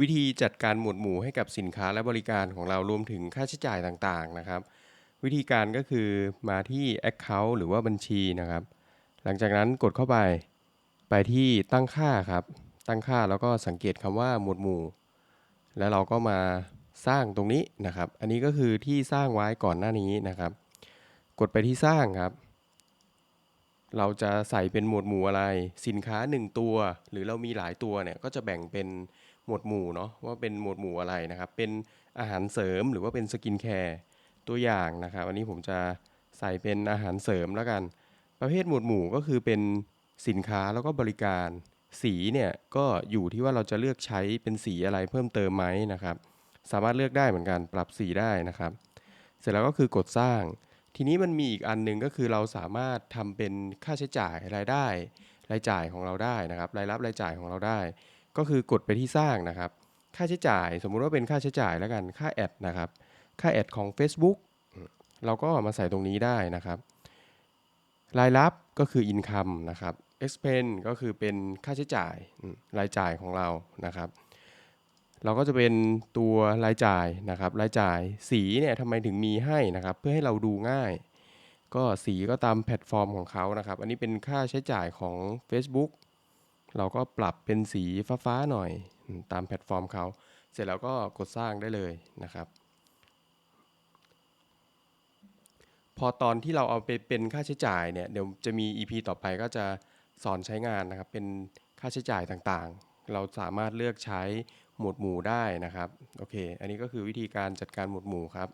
วิธีจัดการหมวดหมู่ให้กับสินค้าและบริการของเรารวมถึงค่าใช้จ่ายต่างๆนะครับ วิธีการก็คือมาที่ Account หรือว่าบัญชีนะครับ หลังจากนั้นกดเข้าไป ไปที่ตั้งค่าครับ ตั้งค่าแล้วก็สังเกตคำว่าหมวดหมู่ แล้วเราก็มาสร้างตรงนี้นะครับ อันนี้ก็คือที่สร้างไว้ก่อนหน้านี้นะครับ กดไปที่สร้างครับ เราจะใส่เป็นหมวดหมู่อะไร สินค้า 1 ตัว หรือเรามีหลายตัวเนี่ยก็จะแบ่งเป็น หมวดหมู่เนาะว่าเป็นหมวดหมู่อะไรนะครับ เป็นอาหารเสริมหรือว่าเป็นสกินแคร์ตัวอย่างนะครับอันนี้ผมจะใส่เป็นอาหารเสริมแล้วกัน ประเภทหมวดหมู่ก็คือเป็นสินค้าแล้วก็บริการ สีเนี่ยก็อยู่ที่ว่าเราจะเลือกใช้เป็นสีอะไรเพิ่มเติมไหมนะครับ สามารถเลือกได้เหมือนกันปรับสีได้นะครับ เสร็จแล้วก็คือกดสร้าง ทีนี้มันมีอีกอันหนึ่งก็คือเราสามารถทำเป็นค่าใช้จ่ายรายได้ รายจ่ายของเราได้นะครับ รายรับรายจ่ายของเราได้ ก็คือกดไปที่สร้างนะครับ ค่าใช้จ่ายสมมุติว่าเป็นค่าใช้จ่ายแล้วกันค่าแอดนะครับ ค่าแอดของ Facebook เราก็มาใส่ตรงนี้ได้นะครับ รายรับก็คือ income นะครับ expense ก็คือเป็นค่าใช้จ่ายรายจ่ายของเรานะครับ เราก็จะเป็นตัวรายจ่ายนะครับ รายจ่ายสีเนี่ยทำไมถึงมีให้นะครับ เพื่อให้เราดูง่าย ก็สีก็ตามแพลตฟอร์มของเขานะครับ อันนี้เป็นค่าใช้จ่ายของ Facebook เราก็ปรับเป็นสีฟ้าๆหน่อยตามแพลตฟอร์มเขา เสร็จแล้วก็กดสร้างได้เลยนะครับ พอตอนที่เราเอาไปเป็นค่าใช้จ่ายเนี่ยเดี๋ยวจะมี EP ต่อไปก็จะสอนใช้งานนะครับ เป็นค่าใช้จ่ายต่างๆ เราสามารถเลือกใช้หมวดหมู่ได้นะครับ โอเค อันนี้ก็คือวิธีการจัดการหมวดหมู่ครับ